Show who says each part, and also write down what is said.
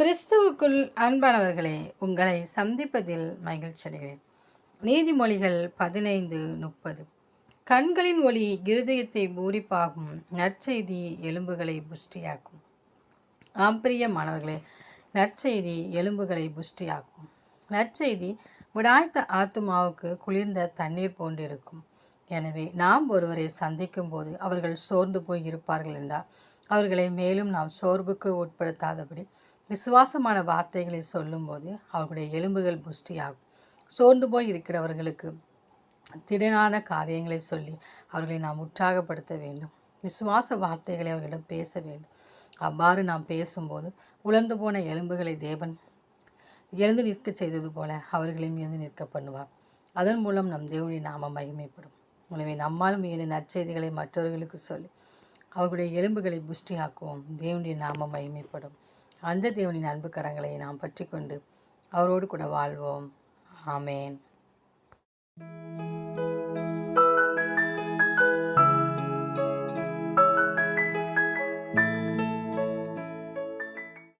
Speaker 1: கிறிஸ்துவுக்குள் அன்பானவர்களே உங்களை சந்திப்பதில் மகிழ்ச்சி அடைகிறேன். நீதிமொழிகள் பதினைந்து முப்பது. கண்களின் ஒளி இருதயத்தை பூரிப்பாகும் நற்செய்தி எலும்புகளை புஷ்டியாக்கும். ஆம்பிரிய மாணவர்களே நற்செய்தி எலும்புகளை புஷ்டியாக்கும். நற்செய்தி விடாய்த்த ஆத்துமாவுக்கு குளிர்ந்த தண்ணீர் போன்றிருக்கும். எனவே நாம் ஒருவரை சந்திக்கும் போது அவர்கள் சோர்ந்து போய் இருப்பார்கள் என்றால் அவர்களை மேலும் நாம் சோர்வுக்கு உட்படுத்தாதபடி விசுவாசமான வார்த்தைகளை சொல்லும்போது அவர்களுடைய எலும்புகள் புஷ்டியாகும். சோர்ந்து போய் இருக்கிறவர்களுக்கு திடனான காரியங்களை சொல்லி அவர்களை நாம் உற்சாகப்படுத்த வேண்டும். விசுவாச வார்த்தைகளை அவர்களிடம் பேச வேண்டும். அவ்வாறு நாம் பேசும்போது உலர்ந்து போன எலும்புகளை தேவன் எழுந்து நிற்க செய்தது போல அவர்களையும் எழுந்து நிற்க பண்ணுவார். அதன் மூலம் நம் தேவனுடைய நாம மகிமைப்படும். எனவே நம்மாலும் இயல நற்செய்திகளை மற்றவர்களுக்கு சொல்லி அவர்களுடைய எலும்புகளை புஷ்டியாக்குவோம். தேவனுடைய நாம மகிமைப்படும். அந்த தேவனின் அன்பு கரங்களை நாம் பற்றி கொண்டு அவரோடு கூட வாழ்வோம். ஆமேன்.